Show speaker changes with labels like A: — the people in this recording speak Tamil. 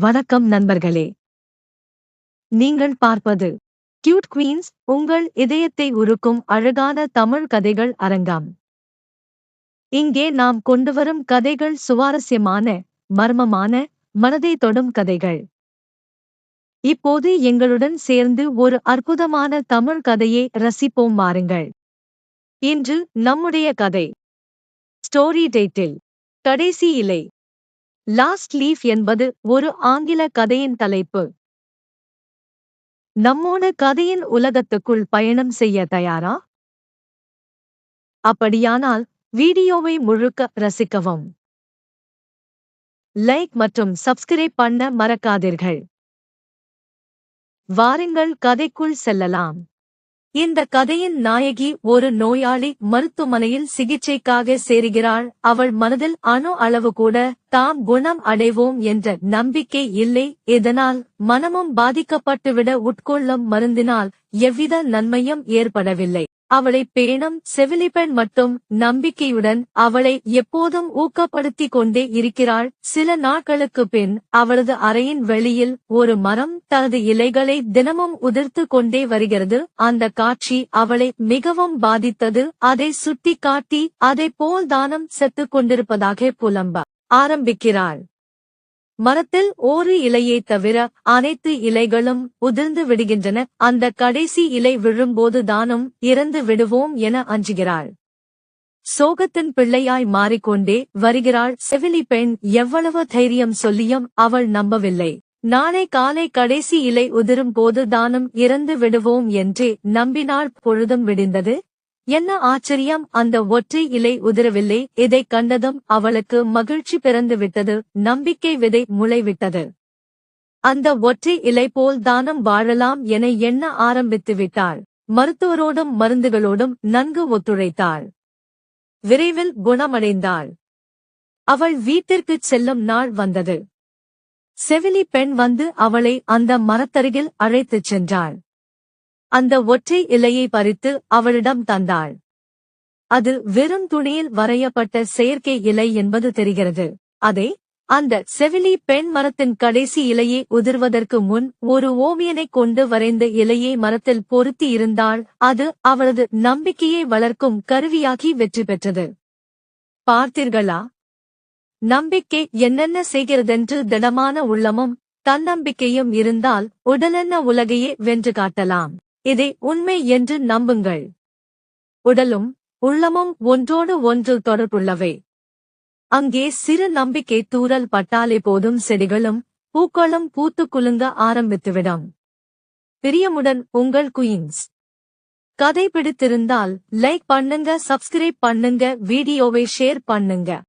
A: வணக்கம் நண்பர்களே. நீங்கள் பார்ப்பது கியூட் குவீன்ஸ் உங்கள் இதயத்தை உருக்கும் அழகான தமிழ் கதைகள் அரங்கம். இங்கே நாம் கொண்டுவரும் கதைகள் சுவாரஸ்யமான மர்மமான மனதை தொடும் கதைகள். இப்போது எங்களுடன் சேர்ந்து ஒரு அற்புதமான தமிழ் கதையை ரசிப்போம் வாருங்கள். இன்று நம்முடைய கதை. ஸ்டோரி டைட்டில் கடைசி இலை. லாஸ்ட் லீஃப் என்பது ஒரு ஆங்கில கதையின் தலைப்பு. நம்மோட கதையின் உலகத்துக்குள் பயணம் செய்ய தயாரா? அப்படியானால் வீடியோவை முழுக்க ரசிக்கவும். லைக் மற்றும் சப்ஸ்கிரைப் பண்ண மறக்காதீர்கள். வாருங்கள் கதைக்குள் செல்லலாம். இந்த கதையின் நாயகி ஒரு நோயாளி மருத்துவமனையில் சிகிச்சைக்காக சேருகிறாள். அவள் மனதில் அணு அளவு கூட தாம் குணம் அடைவோம் என்ற நம்பிக்கை இல்லை. இதனால் மனமும் பாதிக்கப்பட்டுவிட உட்கொள்ளும் மருந்தினால் எவ்வித நன்மையும் ஏற்படவில்லை. அவளை பேணும் செவிலிப்பெண் மட்டும் நம்பிக்கையுடன் அவளை எப்போதும் ஊக்கப்படுத்திக் கொண்டே இருக்கிறாள். சில நாட்களுக்கு பின் அவளது அறையின் வெளியில் ஒரு மரம் தனது இலைகளை தினமும் உதிர்த்து கொண்டே வருகிறது. அந்த காட்சி அவளை மிகவும் பாதித்தது. அதை சுட்டிக்காட்டி அதை போல் தானம் செத்துக் கொண்டிருப்பதாக புலம்ப ஆரம்பிக்கிறாள். மரத்தில் ஒரு இலையை தவிர அனைத்து இலைகளும் உதிர்ந்து விடுகின்றன. அந்த கடைசி இலை விழும்போது தானும் இறந்து விடுவோம் என அஞ்சுகிறாள். சோகத்தின் பிள்ளையாய் மாறிக்கொண்டே வருகிறாள். செவிலி பெண் எவ்வளவு தைரியம் சொல்லியும் அவள் நம்பவில்லை. நாளை காலை கடைசி இலை உதிரும் போது தானும் இறந்து விடுவோம் என்றே நம்பினாள் பொழுதும் விடிந்தது. என்ன ஆச்சரியம் அந்த ஒற்றை இலை உதிரவில்லை. இதைக் கண்டதும் அவளுக்கு மகிழ்ச்சி பிறந்து விட்டது நம்பிக்கை விதை முளைவிட்டது. அந்த ஒற்றை இலை போல் தானம் வாழலாம் என எண்ண ஆரம்பித்து விட்டாள் மருத்துவரோடும் மருந்துகளோடும் நன்கு ஒத்துழைத்தாள். விரைவில் குணமடைந்தாள். அவள் வீட்டிற்குச் செல்லும் நாள் வந்தது. செவிலி பெண் வந்து அவளை அந்த மரத்தருகில் அழைத்துச் சென்றாள். அந்த ஒற்றை இலையை பறித்து அவளிடம் தந்தாள். அது வெறும் துணியில் வரையப்பட்ட செயற்கை இலை என்பது தெரிகிறது. அதை அந்த செவிலி பெண் மரத்தின் கடைசி இலையை உதிர்வதற்கு முன் ஒரு ஓவியனைக் கொண்டு வரைந்த இலையை மரத்தில் பொருத்தி இருந்தால் அது அவளது நம்பிக்கையை வளர்க்கும் கருவியாகி வெற்றி பெற்றது. பார்த்தீர்களா? நம்பிக்கை என்னென்ன செய்கிறதென்று திடமான உள்ளமும் தன்னம்பிக்கையும் இருந்தால் உடலென்ன உலகையே வென்று காட்டலாம். இதை உண்மை என்று நம்புங்கள். உடலும் உள்ளமும் ஒன்றோடு ஒன்று தொடர்புள்ளவை. அங்கே சிறு நம்பிக்கை தூறல் பட்டாலே போதும் செடிகளும் பூக்களும் பூத்து குலுங்க ஆரம்பித்துவிடும். பிரியமுடன் உங்கள் குயின்ஸ். கதை பிடித்திருந்தால் லைக் பண்ணுங்க சப்ஸ்கிரைப் பண்ணுங்க வீடியோவை ஷேர் பண்ணுங்க.